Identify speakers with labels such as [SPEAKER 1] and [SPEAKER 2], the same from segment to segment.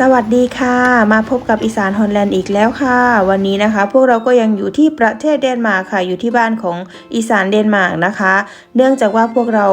[SPEAKER 1] สวัสดีค่ะ มาพบกับอีสานฮอลแลนด์อีกแล้วค่ะ วันนี้นะคะ พวกเราก็ยังอยู่ที่ประเทศเดนมาร์กค่ะ อยู่ที่บ้านของอีสานเดนมาร์กนะคะ เนื่องจากว่าพวกเรา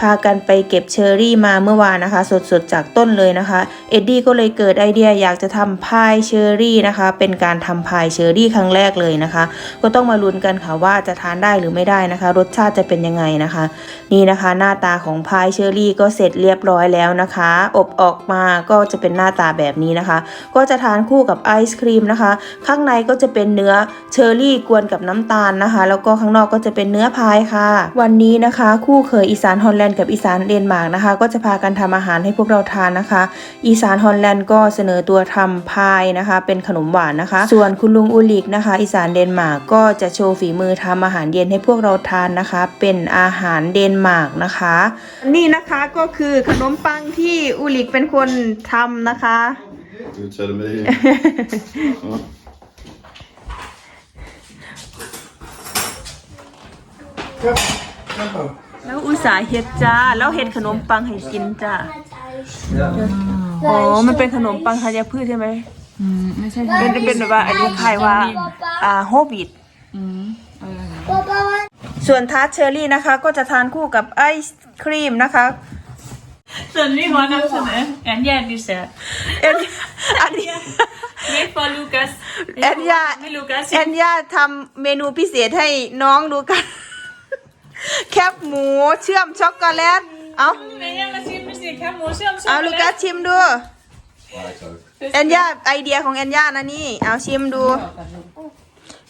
[SPEAKER 1] พากันไปเก็บเชอร์รี่มาเมื่อวานนะคะ สดๆจากต้นเลยนะคะ เอ็ดดี้ก็เลยเกิดไอเดียอยากจะทำพายเชอร์รี่นะคะ เป็นการทำพายเชอร์รี่ครั้งแรกเลยนะคะ ก็ต้องมาลุ้นกันค่ะว่าจะทานได้หรือไม่ได้นะคะ รสชาติจะเป็นยังไงนะคะ นี่นะคะ หน้าตาของพายเชอร์รี่ก็เสร็จเรียบร้อยแล้วนะคะ อบออกมาก็จะเป็นหน้าตาแบบนี้นะคะ ก็จะทานคู่กับไอศครีมนะคะ ข้างในก็จะเป็นเนื้อเชอร์รี่กวนกับน้ำตาลนะคะ แล้วก็ข้างนอกก็จะเป็นเนื้อพายค่ะ วันนี้นะคะ คู่เคยอีสานฮอลแลนด์กับอีสานเดนมาร์กนะคะ ก็จะพากันทำอาหารให้พวกเราทานนะคะ อีสานฮอลแลนด์ก็เสนอตัวทำพายนะคะ เป็นขนมหวานนะคะ ส่วนคุณลุงอุลิกนะคะ อีสานเดนมาร์กก็จะโชว์ฝีมือทำอาหารเย็นให้พวกเราทานนะคะ เป็นอาหารเดนมาร์กนะคะ นี่นะคะก็คือขนมปังที่อุลิกเป็นคนทำนะคะ
[SPEAKER 2] Du tæller med her. Ja.
[SPEAKER 1] แล้วอุตส่าห์เฮ็ดจ้า แล้วเฮ็ดขนมปังให้กินจ้าอ๋อ มันเป็นขนมปังธัญพืชใช่ไหม
[SPEAKER 3] อืมไม่ใช่
[SPEAKER 1] เป็นเป็นแบบว่าอันนี้คล้ายว่า อ่า โฮบิด
[SPEAKER 3] อืมเออ
[SPEAKER 1] ส่วนทาร์ตเชอร์รี่นะคะ ก็จะทานคู่กับไอศครีมนะคะ
[SPEAKER 3] ส่วนนี้ขอนำเสนอแอนแยนดิเซอร์
[SPEAKER 1] เอ็นอันนี้
[SPEAKER 3] นี่ for Lucas
[SPEAKER 1] แอนยา
[SPEAKER 3] ไม่ Lucas
[SPEAKER 1] แอนยาทำเมนูพิเศษให้น้องดูกัน แคบหมูเชื่อมช็อกโกแลต เอา
[SPEAKER 3] แอนยามาชิมดูสิครับหมูเชื่อม
[SPEAKER 1] เอาลูกัสชิมดู
[SPEAKER 2] Nej, tak.
[SPEAKER 1] แอนยาไอเดียของแอนยานะนี่ เอาชิมดู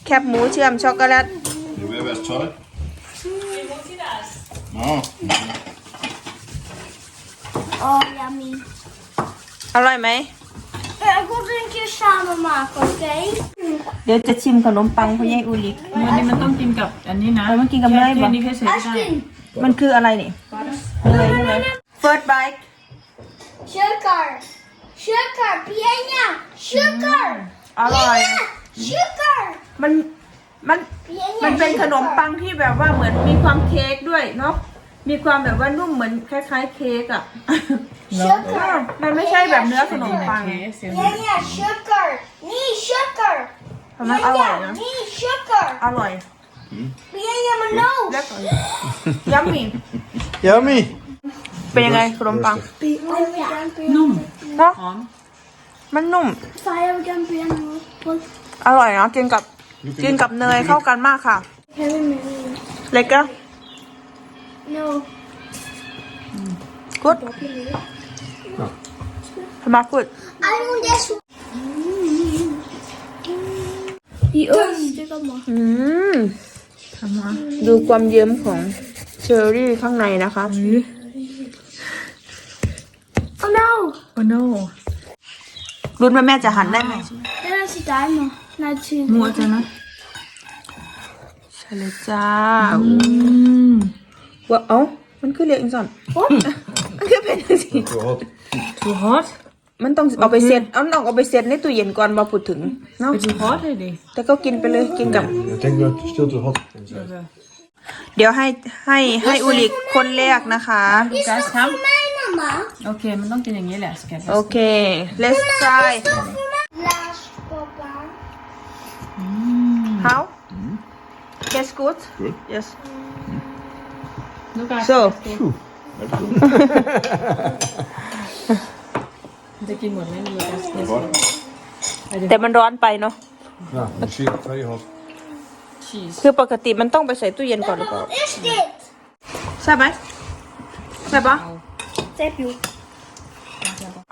[SPEAKER 1] แคบหมูเชื่อมช็อกโกแลต
[SPEAKER 2] Du
[SPEAKER 4] Oh, yummy.
[SPEAKER 1] อร่อยไหม
[SPEAKER 4] Jag går och dricker samma mat, okej?
[SPEAKER 1] เดี๋ยวจะชิมขนมปังพ่อใหญ่อุลิก
[SPEAKER 3] วันนี้มันต้องกินกับอันนี้นะ
[SPEAKER 1] เออมันกินกับเนย
[SPEAKER 3] แค่
[SPEAKER 1] ปะ
[SPEAKER 3] นี้แค่เฉยๆได้
[SPEAKER 4] Ashton,
[SPEAKER 1] มันคืออะไรนี่เนยใช่ไหม First bite
[SPEAKER 4] sugar. Sugar, piña. Sugar.
[SPEAKER 1] อร่อย
[SPEAKER 4] Sugar.
[SPEAKER 1] มันมัน
[SPEAKER 4] Piña,
[SPEAKER 1] มันเป็น
[SPEAKER 4] sugar.
[SPEAKER 1] ขนมปังที่แบบว่าเหมือนมีความเค้กด้วยเนาะ มีความแบบว่านุ่มเหมือนคล้ายๆเค้กอะ
[SPEAKER 4] Sugar.
[SPEAKER 1] มันไม่ใช่แบบเนื้อขนมปัง
[SPEAKER 3] โอเคเสียง
[SPEAKER 4] Piña, sugar. Ni sugar.
[SPEAKER 1] แต่มันอร่อยนะ
[SPEAKER 4] Piña, ni sugar.
[SPEAKER 1] อร่อย
[SPEAKER 4] Piña, men no.
[SPEAKER 1] แล้วก็ยัมมี่
[SPEAKER 2] Yummy.
[SPEAKER 1] เป็นยังไงขนมปัง
[SPEAKER 3] นุ่ม
[SPEAKER 1] เนาะ
[SPEAKER 3] หอม
[SPEAKER 1] มันนุ่ม
[SPEAKER 4] Fire kan piña.
[SPEAKER 1] อร่อยเนาะกินกับกินกับเนยเข้ากันมากค่ะเล็กก็
[SPEAKER 4] No.
[SPEAKER 1] กูดทำไมกูด
[SPEAKER 4] I want this one. I ost, det kommer.
[SPEAKER 1] อืมดูความเยิ้มของเชอร์รี่ข้างในนะคะ
[SPEAKER 4] Oh no.
[SPEAKER 3] โอ้โน
[SPEAKER 1] รุ้นว่าแม่จะหันได้ไหม
[SPEAKER 4] Den är till dig nu. Nej, till
[SPEAKER 3] มัวจังนะ
[SPEAKER 1] ใช่เลยจ้า
[SPEAKER 3] อืม
[SPEAKER 1] ว่าเอ้ามันคือเรียกอิงสันมันคือเป็นจังสิ
[SPEAKER 2] Du har
[SPEAKER 3] ทูฮอต
[SPEAKER 1] มันต้องเอาไปเซ็ตเอาต้องเอาไปเซ็ตในตู้เย็นก่อนมาพูดถึงเนาะ
[SPEAKER 3] เป็นทูฮอตเลยดิ
[SPEAKER 1] แต่ก็กินไปเลยกินกับ
[SPEAKER 2] Jeg tænkte, at du stod til hot.
[SPEAKER 1] เดี๋ยวให้ให้ให้อุลิกคนแรกนะคะ
[SPEAKER 3] Lucas ครับ
[SPEAKER 4] mig, mamma.
[SPEAKER 3] โอเค มันต้องกินอย่างนี้แหละสแกน
[SPEAKER 1] โอเค let's try
[SPEAKER 4] Läs, pappa.
[SPEAKER 1] how taste good
[SPEAKER 2] Good.
[SPEAKER 1] yes
[SPEAKER 3] ลูกัส
[SPEAKER 1] so
[SPEAKER 3] จะกินหมดไหมลูกัส
[SPEAKER 2] Godt.
[SPEAKER 1] แต่มันร้อนไปเนาะ
[SPEAKER 2] Nå, nu siger jeg tre hot.
[SPEAKER 3] ชีส
[SPEAKER 1] คือปกติมันต้องไปใส่ตู้เย็นก่อนหรือเปล่า
[SPEAKER 4] Is dit?
[SPEAKER 1] ใช่ไหมใช่ปะ
[SPEAKER 4] Tep ju.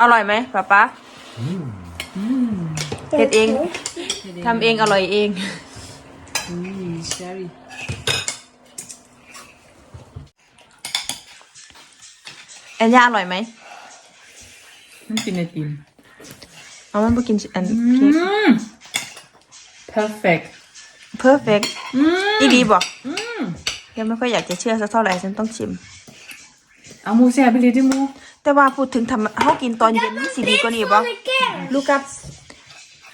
[SPEAKER 1] อร่อยไหมป๊าป๊าเฮ็ดเองทำเองอร่อยเอง
[SPEAKER 3] อืมเชอรี่
[SPEAKER 1] แอนย่าอร่อยไหม
[SPEAKER 3] มันกินไอติม
[SPEAKER 1] เอามันไปกินอัน
[SPEAKER 3] อื
[SPEAKER 1] เค้ก
[SPEAKER 3] ม perfect
[SPEAKER 1] perfect
[SPEAKER 3] อืม
[SPEAKER 1] อีดีบอก
[SPEAKER 3] อืม
[SPEAKER 1] ยังไม่ค่อยอยากจะเชื่อสักเท่าไหร่ฉันต้องชิม
[SPEAKER 3] เอาหมูแซ่บไปเลยดิหมู
[SPEAKER 1] แต่ว่าพูดถึงทำเขากินตอนเย็นมันสิดีกว่านี้บ่ลูกัส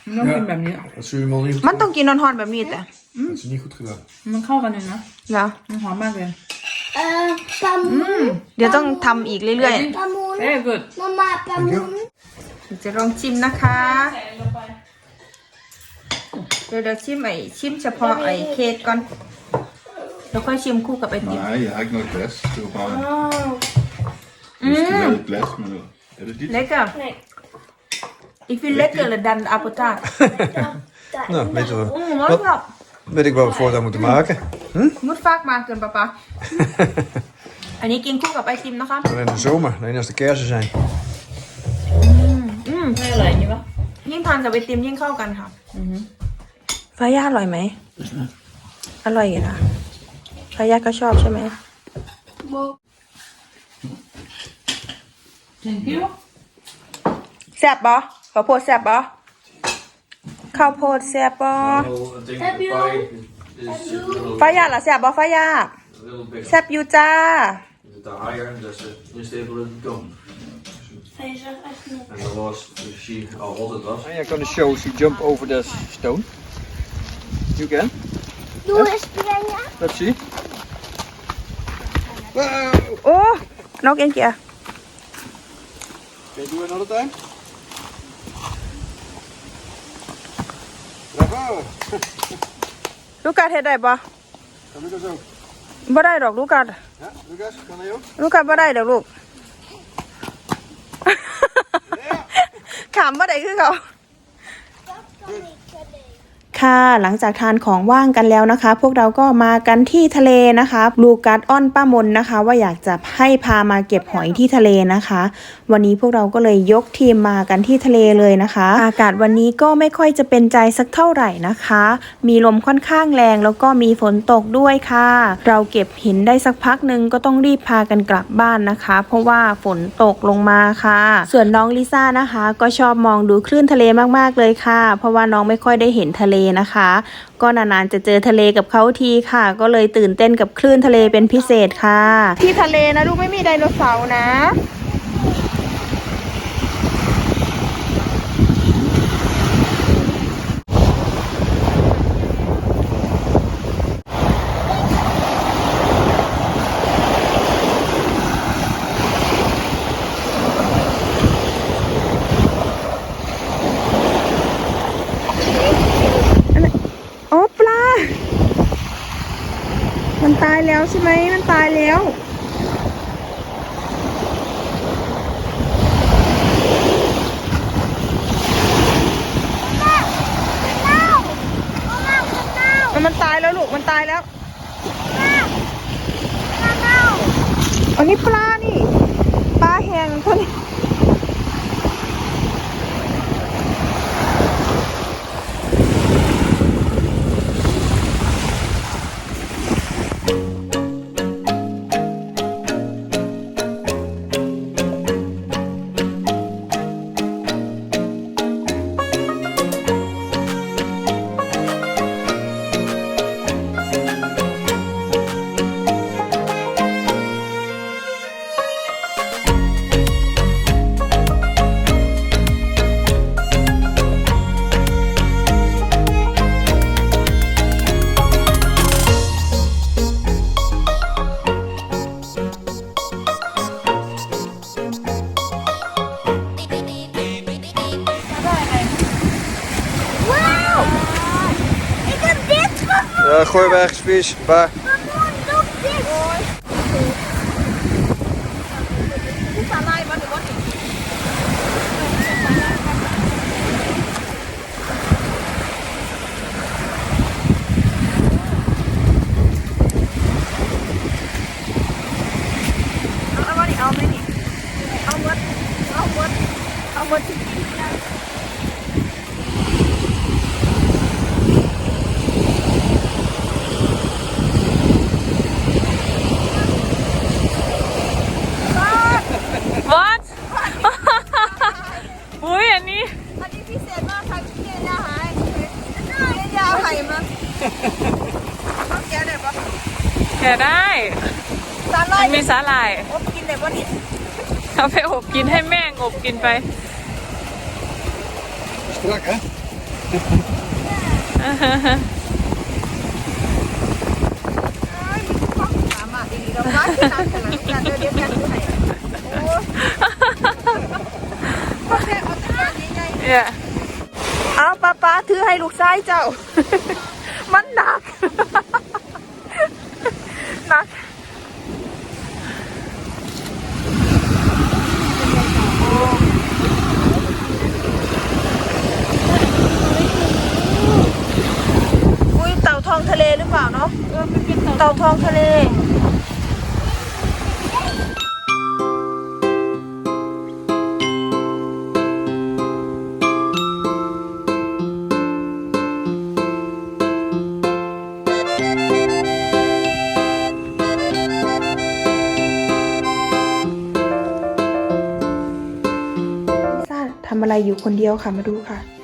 [SPEAKER 3] มันต้องกินแบบนี้
[SPEAKER 2] Jeg synes, må lige
[SPEAKER 1] มันต้องกินนอนๆแบบนี้แต่
[SPEAKER 2] Jeg synes, lige kunne trille.
[SPEAKER 3] มันเข้ากันเลยนะ
[SPEAKER 1] เหรอ
[SPEAKER 3] มันหอมมากเลย
[SPEAKER 4] Uh, Pamon.
[SPEAKER 1] เดี๋ยวต้องทำอีกเรื่อย
[SPEAKER 4] Pamon.
[SPEAKER 3] เอ้ย good
[SPEAKER 4] Mamma, Pamon.
[SPEAKER 1] เดี๋ยวจะลองชิมนะคะ
[SPEAKER 3] ใส่ลงไป
[SPEAKER 1] เดี๋ยวเดี๋ยวชิมไอชิมเฉพาะไอเค้กก่อนแล้วค่อยชิมคู่กับไอติม
[SPEAKER 2] Nee, je haakt nooit glas. Het is gewoon een
[SPEAKER 4] Oh.
[SPEAKER 2] mm. glas, maar dat dat is dit.
[SPEAKER 1] เล็กอะ
[SPEAKER 4] Nee.
[SPEAKER 1] ik vind lekkerder dan de appeltaart
[SPEAKER 4] Daar.
[SPEAKER 5] Nou, weten we.
[SPEAKER 1] อืมร้อนครับ
[SPEAKER 5] Weet ik wat we voortaan moeten maken.
[SPEAKER 1] มุดฟากมาเกินปะปะอันนี้กินคู่กับไอติมนะคะ
[SPEAKER 5] Maar in de zomer, alleen als de kersen zijn.
[SPEAKER 1] อืม
[SPEAKER 3] ไม่อร่อยนี่ปะ
[SPEAKER 1] ยิ่งทานกับไอติมยิ่งเข้ากันค่ะฟ้าย่าอร่อยไหม อร่อยค่ะฟ้าย่าก็ชอบใช่ไหม
[SPEAKER 3] thank you
[SPEAKER 1] แซ่บปะข้าวโพดแซ่บปะ ข้าวโพดแซ่บปะ
[SPEAKER 4] Heb je al?
[SPEAKER 1] ฟ้าย่าล่ะแซ่บปะฟ้าย่า
[SPEAKER 6] little bit
[SPEAKER 1] แซ่บอยู่จ้า
[SPEAKER 6] the higher, dus uh, is het even komen.
[SPEAKER 4] Hij zegt echt niet.
[SPEAKER 6] En dat was, dus she al altijd was.
[SPEAKER 5] En jij kan de show she jump over the stone. You can.
[SPEAKER 4] Doe eens springen.
[SPEAKER 5] Let's see. Wow.
[SPEAKER 1] โอ้นกเอ็นเกีย
[SPEAKER 5] Okay, do another time.
[SPEAKER 1] ลูกกัดเฮ็ดได้ปะ
[SPEAKER 5] Kan Lucas ook?
[SPEAKER 1] บ่ได้ดอกลูกกัด
[SPEAKER 5] Ja, Lucas, kan hij ook?
[SPEAKER 1] ลูกกัดบ่ได้ดอกลูกขำบ่ได้คือเขา ค่ะหลังจากทานของว่างกันแล้วนะคะ พวกเราก็มากันที่ทะเลนะคะลูกัสอ้อนป้ามนนะคะ ว่าอยากจะให้พามาเก็บหอยที่ทะเลนะคะ วันนี้พวกเราก็เลยยกทีมมากันที่ทะเลเลยนะคะ อากาศวันนี้ก็ไม่ค่อยจะเป็นใจสักเท่าไหร่นะคะ มีลมค่อนข้างแรงแล้วก็มีฝนตกด้วยค่ะ เราเก็บหินได้สักพักหนึ่งก็ต้องรีบพากันกลับบ้านนะคะ เพราะว่าฝนตกลงมาค่ะ ส่วนน้องลิซ่านะคะ ก็ชอบมองดูคลื่นทะเลมากๆเลยค่ะ เพราะว่าน้องไม่ค่อยได้เห็นทะเลนะคะ ก็นานๆจะเจอทะเลกับเขาทีค่ะ ก็เลยตื่นเต้นกับคลื่นทะเลเป็นพิเศษค่ะ ที่ทะเลนะลูกไม่มีไดโนเสาร์นะ โอ้ปลา มันตายแล้วใช่ไหมมันตายแล้ว
[SPEAKER 5] gooi ergens vis. Waar?
[SPEAKER 1] แกะได้ สาลา
[SPEAKER 3] มั
[SPEAKER 1] ย
[SPEAKER 3] นมีสาหร่าย
[SPEAKER 1] อบกินได้ปะนี่
[SPEAKER 3] เอาไปอบกินให้แม่งอบกินไป
[SPEAKER 5] Strak, hè?
[SPEAKER 1] ถามอะดีๆเราวัดที่ร้านขนาดนี้เดี๋ยวเดี๋ยวแกะดูให้โอ้โอเคเอาตะกร้าเนี่ยเอาป้าป้าถือให้ลูกชายเจ้ามันหนัก หนัก อุ้ยเต่าทองทะเลหรือเปล่าเนาะ เต่าทองทะเลทำอะไรอยู่คนเดียวค่ะมาดูค่ะ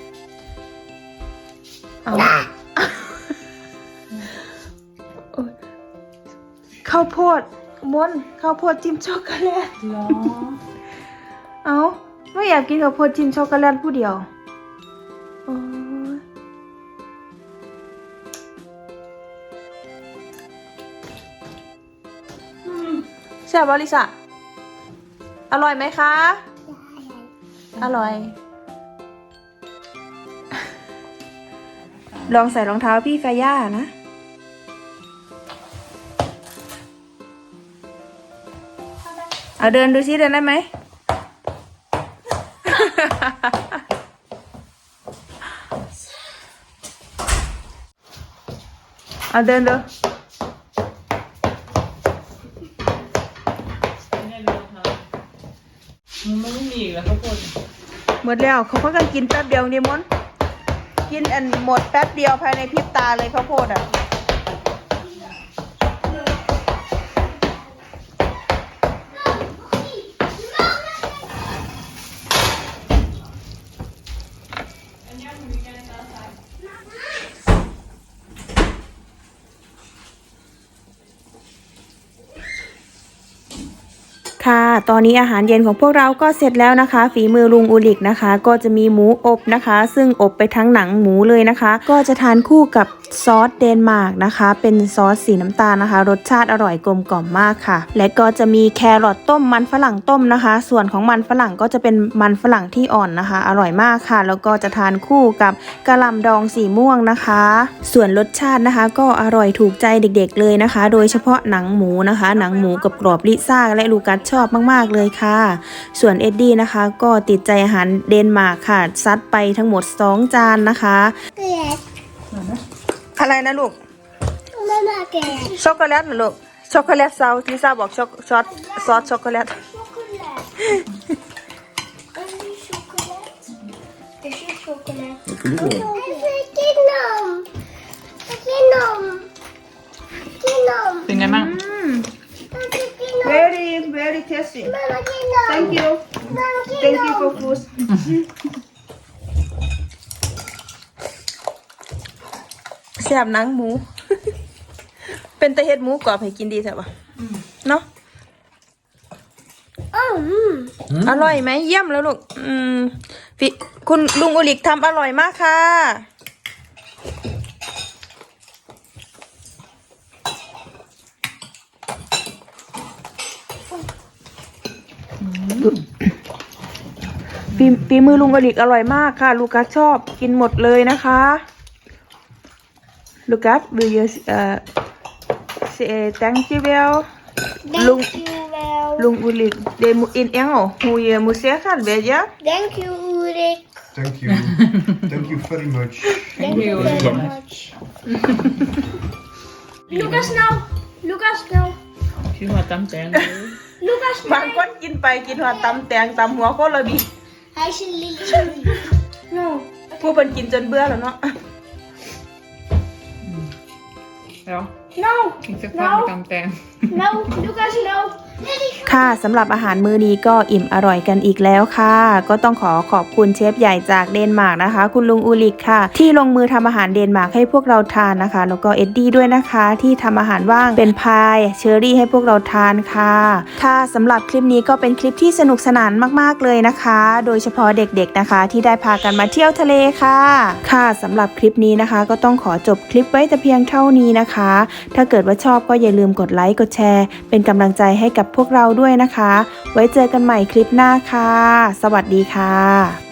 [SPEAKER 1] ข้าวโพดม้วนข้าวโพดจิ้มช็อกโกแลต
[SPEAKER 3] เหรอ
[SPEAKER 1] เอาไม่อยากกินข้าวโพดจิ้มช็อกโกแลตผู้เดียวโอ้ยแซ่บบ่ลิซ่าอร่อยไหมคะ อร่อย ลองใส่รองเท้าพี่ฟาย่านะ เอาเดินดูซิเดินได้ไหม เอาเดินดู
[SPEAKER 3] มันไม่มีอีกแล้วข้าวโพด
[SPEAKER 1] หมดแล้วเขาเพิ่งกินแป๊บเดียวนี่มนกินอันหมดแป๊บเดียวภายในพริบตาเลยข้าวโพดอะ ตอนนี้อาหารเย็นของพวกเราก็เสร็จแล้วนะคะ ฝีมือลุงอุลิกนะคะ ก็จะมีหมูอบนะคะ ซึ่งอบไปทั้งหนังหมูเลยนะคะ ก็จะทานคู่กับซอสเดนมาร์กนะคะ เป็นซอสสีน้ำตาลนะคะ รสชาติอร่อยกลมกล่อมมากค่ะ และก็จะมีแครอทต้มมันฝรั่งต้มนะคะ ส่วนของมันฝรั่งก็จะเป็นมันฝรั่งที่อ่อนนะคะ อร่อยมากค่ะ แล้วก็จะทานคู่กับกะหล่ำดองสีม่วงนะคะ ส่วนรสชาตินะคะ ก็อร่อยถูกใจเด็กๆเลยนะคะ โดยเฉพาะหนังหมูนะคะ หนังหมูกับกรอบลิซ่าและลูกัสชอบมากๆเลยค่ะ ส่วนเอ็ดดี้นะคะ ก็ติดใจอาหารเดนมาร์กค่ะ ซัดไปทั้งหมด 2 จานนะคะ
[SPEAKER 4] Get.
[SPEAKER 1] อะไรนะลูก
[SPEAKER 4] Mama get.
[SPEAKER 1] ช็อกโกแลตเหรอลูก ช็อกโกแลตซาวลิซ่าบอกช็อกซอสซอสช็อกโกแลต
[SPEAKER 4] Chocolate. Is it chocolate?
[SPEAKER 2] Wat voor liederen?
[SPEAKER 4] Is it Kinom? Kinom. Kinom.
[SPEAKER 3] เป็นไงบ้าง
[SPEAKER 4] Is it Kinom?
[SPEAKER 1] Very very tasty
[SPEAKER 4] Mama Kinom.
[SPEAKER 1] thank you
[SPEAKER 4] Mama
[SPEAKER 1] thank you
[SPEAKER 4] Kinom.
[SPEAKER 1] for food แซ่บหนังหมู เป็นตะเฮ็ดหมูกรอบให้กินดีใช่ปะเนาะ
[SPEAKER 4] Oh, mm.
[SPEAKER 1] อร่อยไหมเยี่ยมแล้วลูกอืมฟิคุณลุงอุลิกทำอร่อยมากค่ะ ฝีฝีมือลุงอุลิกอร่อยมากค่ะ ลูกัสชอบกินหมดเลยนะคะ ลูกัส will you uh, say thank you well
[SPEAKER 4] Thank
[SPEAKER 1] Lung-
[SPEAKER 4] you, well.
[SPEAKER 1] ลุงอุลิกเดมุอินเองโอฮูเยมุเซียคันเบีย
[SPEAKER 4] Thank you, Ulrich.
[SPEAKER 7] Thank you. Thank you very much.
[SPEAKER 4] Thank you very much. Lucas now. Lucas now.
[SPEAKER 3] คิดว่าตำแตงเลย
[SPEAKER 4] Lucas
[SPEAKER 1] บางคนกินไปกินหัวตำแตงตำหัวโคตรเลยบี
[SPEAKER 4] Hij is een lilletje. No.
[SPEAKER 1] ผู้เป็นกินจนเบื่อแล้วเนาะ
[SPEAKER 3] แล้ว
[SPEAKER 4] No.
[SPEAKER 3] อีกสักพักตำแตง
[SPEAKER 4] No. Lucas, no. Lily.
[SPEAKER 1] ค่ะสำหรับอาหารมื้อนี้ก็อิ่มอร่อยกันอีกแล้วค่ะ ก็ต้องขอขอบคุณเชฟใหญ่จากเดนมาร์กนะคะ คุณลุงอูลิกค่ะ ที่ลงมือทำอาหารเดนมาร์กให้พวกเราทานนะคะ แล้วก็เอ็ดดี้ด้วยนะคะ ที่ทำอาหารว่างเป็นพายเชอรี่ให้พวกเราทานค่ะค่ะสำหรับคลิปนี้ก็เป็นคลิปที่สนุกสนานมากๆเลยนะคะ โดยเฉพาะเด็กๆนะคะ ที่ได้พากันมาเที่ยวทะเลค่ะ ค่ะสำหรับคลิปนี้นะคะ ก็ต้องขอจบคลิปไว้แต่เพียงเท่านี้นะคะ ถ้าเกิดว่าชอบก็อย่าลืมกดไลค์กดแชร์ เป็นกำลังใจให้กับพวกเราด้วยนะคะ ไว้เจอกันใหม่คลิปหน้าค่ะ สวัสดีค่ะ